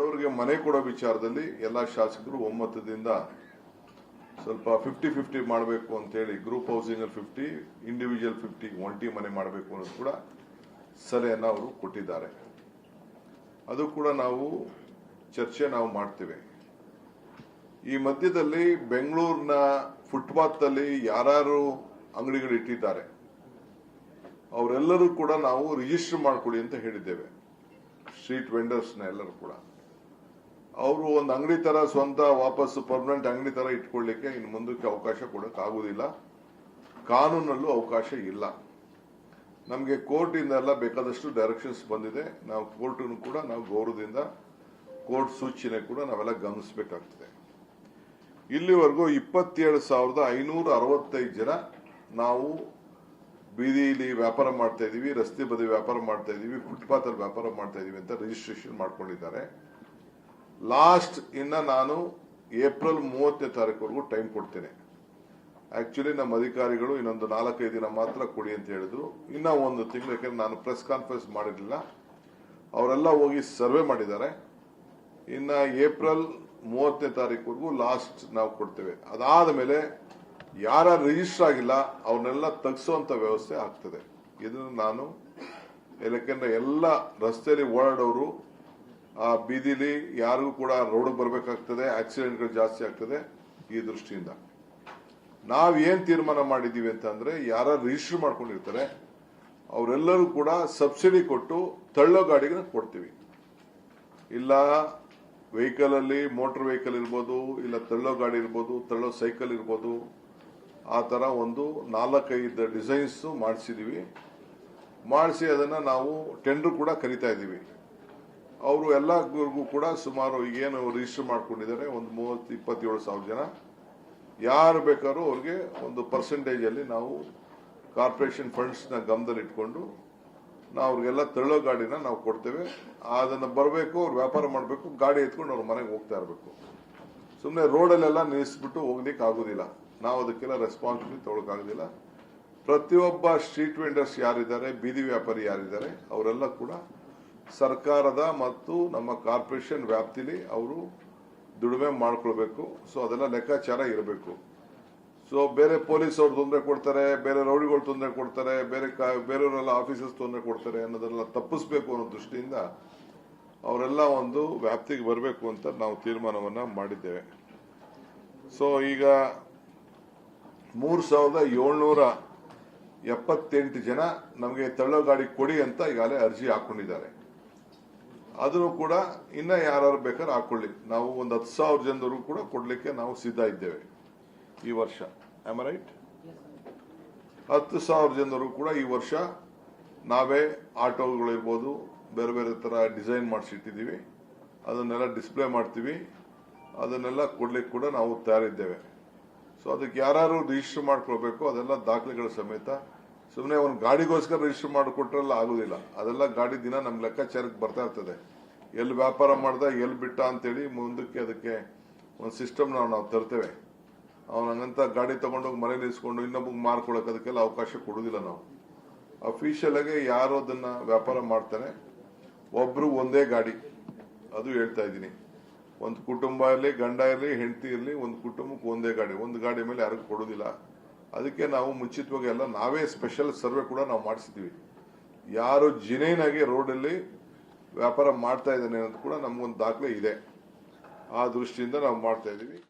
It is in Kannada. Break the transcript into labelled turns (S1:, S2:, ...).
S1: ಬಡವರಿಗೆ ಮನೆ ಕೊಡೋ ವಿಚಾರದಲ್ಲಿ ಎಲ್ಲ ಶಾಸಕರು ಒಮ್ಮತದಿಂದ ಸ್ವಲ್ಪ ಫಿಫ್ಟಿ ಫಿಫ್ಟಿ ಮಾಡಬೇಕು ಅಂತೇಳಿ ಗ್ರೂಪ್ ಹೌಸಿಂಗ್ ಅಲ್ಲಿ ಫಿಫ್ಟಿ ಇಂಡಿವಿಜುವಲ್ ಫಿಫ್ಟಿ ಒಂಟಿ ಮನೆ ಮಾಡಬೇಕು ಅನ್ನೋದು ಕೂಡ ಸಲಹೆಯನ್ನು ಅವರು ಕೊಟ್ಟಿದ್ದಾರೆ. ಅದು ಕೂಡ ನಾವು ಚರ್ಚೆ ನಾವು ಮಾಡ್ತೇವೆ. ಈ ಮಧ್ಯದಲ್ಲಿ ಬೆಂಗಳೂರಿನ ಫುಟ್ಪಾತ್ ಅಲ್ಲಿ ಯಾರು ಅಂಗಡಿಗಳು ಇಟ್ಟಿದ್ದಾರೆ, ಅವರೆಲ್ಲರೂ ಕೂಡ ನಾವು ರಿಜಿಸ್ಟರ್ ಮಾಡಿಕೊಡಿ ಅಂತ ಹೇಳಿದ್ದೇವೆ. ಸ್ಟ್ರೀಟ್ ವೆಂಡರ್ಸ್ನ ಎಲ್ಲರೂ ಕೂಡ. ಅವರು ಒಂದು ಅಂಗಡಿ ತರ ಸ್ವಂತ ವಾಪಸ್ ಪರ್ಮನೆಂಟ್ ಅಂಗಡಿ ತರ ಇಟ್ಕೊಳ್ಳಿಕ್ಕೆ ಇನ್ನು ಮುಂದಕ್ಕೆ ಅವಕಾಶ ಕೊಡಕ್ ಆಗುದಿಲ್ಲ. ಕಾನೂನಲ್ಲೂ ಅವಕಾಶ ಇಲ್ಲ. ನಮಗೆ ಕೋರ್ಟ್ ಎಲ್ಲ ಬೇಕಾದಷ್ಟು ಡೈರೆಕ್ಷನ್ಸ್ ಬಂದಿದೆ. ನಾವು ಕೋರ್ಟ್ ಕೂಡ ನಾವು ಗೌರವದಿಂದ, ಕೋರ್ಟ್ ಸೂಚನೆ ಕೂಡ ನಾವೆಲ್ಲ ಗಮನಿಸಬೇಕಾಗ್ತದೆ. ಇಲ್ಲಿವರೆಗೂ ಇಪ್ಪತ್ತೇಳು ಸಾವಿರದ ಐನೂರ ಅರವತ್ತೈದು ಜನ ನಾವು ಬೀದಿಲಿ ವ್ಯಾಪಾರ ಮಾಡ್ತಾ ಇದೀವಿ, ರಸ್ತೆ ಬದಿ ವ್ಯಾಪಾರ ಮಾಡ್ತಾ ಇದೀವಿ, ಫುಟ್ಪಾತ್ ವ್ಯಾಪಾರ ಮಾಡ್ತಾ ಇದೀವಿ ಅಂತ ರಿಜಿಸ್ಟ್ರೇಷನ್ ಮಾಡ್ಕೊಂಡಿದ್ದಾರೆ. ಲಾಸ್ಟ್ ಇನ್ನ ನಾನು ಏಪ್ರಿಲ್ ಮೂವತ್ತನೇ ತಾರೀಕುವರೆಗೂ ಟೈಮ್ ಕೊಡ್ತೇನೆ. ಆಕ್ಚುಲಿ ನಮ್ಮ ಅಧಿಕಾರಿಗಳು ಇನ್ನೊಂದು ನಾಲ್ಕೈದು ದಿನ ಮಾತ್ರ ಕೊಡಿ ಅಂತ ಹೇಳಿದ್ರು. ಇನ್ನ ಒಂದು ತಿಂಗಳು ನಾನು ಪ್ರೆಸ್ ಕಾನ್ಫರೆನ್ಸ್ ಮಾಡಿರಲಿಲ್ಲ. ಅವರೆಲ್ಲ ಹೋಗಿ ಸರ್ವೆ ಮಾಡಿದ್ದಾರೆ. ಇನ್ನ ಏಪ್ರಿಲ್ ಮೂವತ್ತನೇ ತಾರೀಕುವರೆಗೂ ಲಾಸ್ಟ್ ನಾವು ಕೊಡ್ತೇವೆ. ಅದಾದ ಮೇಲೆ ಯಾರ ರಿಜಿಸ್ಟರ್ ಆಗಿಲ್ಲ, ಅವ್ರನ್ನೆಲ್ಲ ತಗ್ಸುವಂತ ವ್ಯವಸ್ಥೆ ಆಗ್ತದೆ. ಇದನ್ನು ನಾನು, ಯಾಕೆಂದ್ರೆ ಎಲ್ಲ ರಸ್ತೆಯಲ್ಲಿ ಓಡಾಡೋರು ಆ ಬೀದಿಲಿ ಯಾರಿಗೂ ಕೂಡ ರೋಡ್ ಬರಬೇಕಾಗ್ತದೆ ಆಕ್ಸಿಡೆಂಟ್ಗಳು ಜಾಸ್ತಿ ಆಗ್ತದೆ ಈ ದೃಷ್ಟಿಯಿಂದ. ನಾವ್ ಏನ್ ತೀರ್ಮಾನ ಮಾಡಿದೀವಿ ಅಂತಂದ್ರೆ, ಯಾರ ರಿಜಿಸ್ಟರ್ ಮಾಡ್ಕೊಂಡಿರ್ತಾರೆ, ಅವರೆಲ್ಲರೂ ಕೂಡ ಸಬ್ಸಿಡಿ ಕೊಟ್ಟು ತಳ್ಳೋ ಗಾಡಿಗೆ ಕೊಡ್ತೀವಿ. ಇಲ್ಲ ವೆಹಿಕಲ್ ಅಲ್ಲಿ ಮೋಟರ್ ವೆಹಿಕಲ್ ಇರ್ಬೋದು, ಇಲ್ಲ ತಳ್ಳೋ ಗಾಡಿ ಇರ್ಬೋದು, ತಳ್ಳೋ ಸೈಕಲ್ ಇರ್ಬೋದು, ಆ ತರ ಒಂದು ನಾಲ್ಕೈದು ಡಿಸೈನ್ಸ್ ಮಾಡಿಸಿದೀವಿ. ಮಾಡಿಸಿ ಅದನ್ನ ನಾವು ಟೆಂಡರ್ ಕೂಡ ಕರಿತಾ ಇದ್ದೀವಿ. ಅವರು ಎಲ್ಲರಿಗೂ ಕೂಡ ಸುಮಾರು ಏನು ರಿಜಿಸ್ಟರ್ ಮಾಡ್ಕೊಂಡಿದ್ದಾರೆ, ಒಂದು ಮೂವತ್ತು, ಇಪ್ಪತ್ತೇಳು ಸಾವಿರ ಜನ. ಯಾರು ಬೇಕಾದ್ರೂ ಅವ್ರಿಗೆ ಒಂದು ಪರ್ಸೆಂಟೇಜಲ್ಲಿ ನಾವು ಕಾರ್ಪೊರೇಷನ್ ಫಂಡ್ಸ್ನ ಗಮನದಲ್ಲಿ ಇಟ್ಕೊಂಡು ನಾವು ಅವ್ರಿಗೆಲ್ಲ ತಳ್ಳೋ ಗಾಡಿನ ನಾವು ಕೊಡ್ತೇವೆ. ಅದನ್ನು ಬರಬೇಕು, ಅವ್ರು ವ್ಯಾಪಾರ ಮಾಡಬೇಕು, ಗಾಡಿ ಎತ್ಕೊಂಡು ಅವ್ರ ಮನೆಗೆ ಹೋಗ್ತಾ ಇರಬೇಕು. ಸುಮ್ಮನೆ ರೋಡಲ್ಲೆಲ್ಲ ನಿಲ್ಲಿಸ್ಬಿಟ್ಟು ಹೋಗ್ಲಿಕ್ಕೆ ಆಗೋದಿಲ್ಲ. ನಾವು ಅದಕ್ಕೆಲ್ಲ ರೆಸ್ಪಾನ್ಸಿಬಿಲಿಟಿ ತೊಗೊಳಕಾಗೋದಿಲ್ಲ ಪ್ರತಿಯೊಬ್ಬ ಸ್ಟ್ರೀಟ್ ವೆಂಡರ್ಸ್ ಯಾರಿದ್ದಾರೆ, ಬೀದಿ ವ್ಯಾಪಾರಿ ಯಾರಿದ್ದಾರೆ, ಅವರೆಲ್ಲ ಕೂಡ ಸರ್ಕಾರದ ಮತ್ತು ನಮ್ಮ ಕಾರ್ಪೊರೇಷನ್ ವ್ಯಾಪ್ತಿಲಿ ಅವರು ದುಡಿಮೆ ಮಾಡ್ಕೊಳ್ಬೇಕು. ಸೊ ಅದೆಲ್ಲ ಲೆಕ್ಕಾಚಾರ ಇರಬೇಕು. ಸೊ ಬೇರೆ ಪೊಲೀಸ್ ಅವ್ರು ತೊಂದರೆ ಕೊಡ್ತಾರೆ, ಬೇರೆ ರೌಡಿಗಳು ತೊಂದರೆ ಕೊಡ್ತಾರೆ, ಬೇರೆ ಬೇರೆಯವರೆಲ್ಲ ಆಫೀಸರ್ಸ್ ತೊಂದರೆ ಕೊಡ್ತಾರೆ ಅನ್ನೋದೆಲ್ಲ ತಪ್ಪಿಸ್ಬೇಕು ಅನ್ನೋ ದೃಷ್ಟಿಯಿಂದ ಅವರೆಲ್ಲ ಒಂದು ವ್ಯಾಪ್ತಿಗೆ ಬರಬೇಕು ಅಂತ ನಾವು ತೀರ್ಮಾನವನ್ನು ಮಾಡಿದ್ದೇವೆ. ಸೊ ಈಗ ಮೂರು ಸಾವಿರದ ಏಳ್ನೂರ ಎಪ್ಪತ್ತೆಂಟು ಜನ ನಮಗೆ ತಳ್ಳೋ ಗಾಡಿ ಕೊಡಿ ಅಂತ ಈಗಾಗಲೇ ಅರ್ಜಿ ಹಾಕೊಂಡಿದ್ದಾರೆ. ಅದನ್ನು ಕೂಡ ಇನ್ನ ಯಾರು ಬೇಕಾದ್ರೆ ಹಾಕೊಳ್ಳಿ. ನಾವು ಒಂದು ಹತ್ತು ಸಾವಿರ ಜನರು ಕೂಡ ಕೊಡ್ಲಿಕ್ಕೆ ನಾವು ಸಿದ್ಧ ಇದ್ದೇವೆ ಈ ವರ್ಷ. ಆಮ್ ರೈಟ್ ಹತ್ತು ಸಾವಿರ ಜನರು ಕೂಡ ಈ ವರ್ಷ ನಾವೇ ಆಟೋಗಳಿರ್ಬೋದು ಬೇರೆ ಬೇರೆ ತರ ಡಿಸೈನ್ ಮಾಡಿಸಿಟ್ಟಿದ್ದೀವಿ. ಅದನ್ನೆಲ್ಲ ಡಿಸ್ಪ್ಲೇ ಮಾಡ್ತೀವಿ. ಅದನ್ನೆಲ್ಲ ಕೊಡ್ಲಿಕ್ಕೆ ಕೂಡ ನಾವು ತಯಾರಿದ್ದೇವೆ. ಸೊ ಅದಕ್ಕೆ ಯಾರು ರಿಜಿಸ್ಟರ್ ಮಾಡ್ಕೊಳ್ಬೇಕು, ಅದೆಲ್ಲ ದಾಖಲೆಗಳ ಸಮೇತ ಸುಮ್ಮನೆ ಒಂದು ಗಾಡಿಗೋಸ್ಕರ ರಿಜಿಸ್ಟರ್ ಮಾಡಿಕೊಟ್ರೆಲ್ಲ ಆಗುದಿಲ್ಲ. ಅದೆಲ್ಲ ಗಾಡಿ ದಿನ ನಮ್ ಲೆಕ್ಕಾಚಾರಕ್ಕೆ ಬರ್ತಾ ಇರ್ತದೆ. ಎಲ್ಲಿ ವ್ಯಾಪಾರ ಮಾಡ್ದ ಎಲ್ಲಿ ಬಿಟ್ಟ ಅಂತೇಳಿ ಮುಂದಕ್ಕೆ ಅದಕ್ಕೆ ಒಂದು ಸಿಸ್ಟಮ್ ನಾವು ನಾವು ತರ್ತೇವೆ. ಅವ್ನು ಹಂಗಂತ ಗಾಡಿ ತಗೊಂಡೋಗಿ ಮನೆ ನಿಲ್ಸ್ಕೊಂಡು ಇನ್ನೊಬ್ಬ ಮಾರ್ಕೊಳಕ್ ಅದಕ್ಕೆಲ್ಲ ಅವಕಾಶ ಕೊಡುದಿಲ್ಲ ನಾವು. ಅಫಿಷಿಯಲ್ ಆಗಿ ಯಾರು ಅದನ್ನ ವ್ಯಾಪಾರ ಮಾಡ್ತಾನೆ ಒಬ್ರು ಒಂದೇ ಗಾಡಿ. ಅದು ಹೇಳ್ತಾ ಇದ್ದೀನಿ. ಒಂದು ಕುಟುಂಬ ಇರಲಿ, ಗಂಡ ಇರಲಿ, ಹೆಂಡತಿ ಇರಲಿ, ಒಂದು ಕುಟುಂಬಕ್ಕೆ ಒಂದೇ ಗಾಡಿ. ಒಂದು ಗಾಡಿ ಮೇಲೆ ಯಾರಿಗೂ ಕೊಡೋದಿಲ್ಲ. ಅದಕ್ಕೆ ನಾವು ಮುಂಚಿತವಾಗಿ ಎಲ್ಲ ನಾವೇ ಸ್ಪೆಷಲ್ ಸರ್ವೆ ಕೂಡ ನಾವು ಮಾಡಿಸಿದ್ವಿ. ಯಾರು ಜಿನೈನ್ ಆಗಿ ರೋಡಲ್ಲಿ ವ್ಯಾಪಾರ ಮಾಡ್ತಾ ಇದ್ದಾನೆ ಅನ್ನೋದು ಕೂಡ ನಮಗೊಂದು ದಾಖಲೆ ಇದೆ. ಆ ದೃಷ್ಟಿಯಿಂದ ನಾವು ಮಾಡ್ತಾ ಇದೀವಿ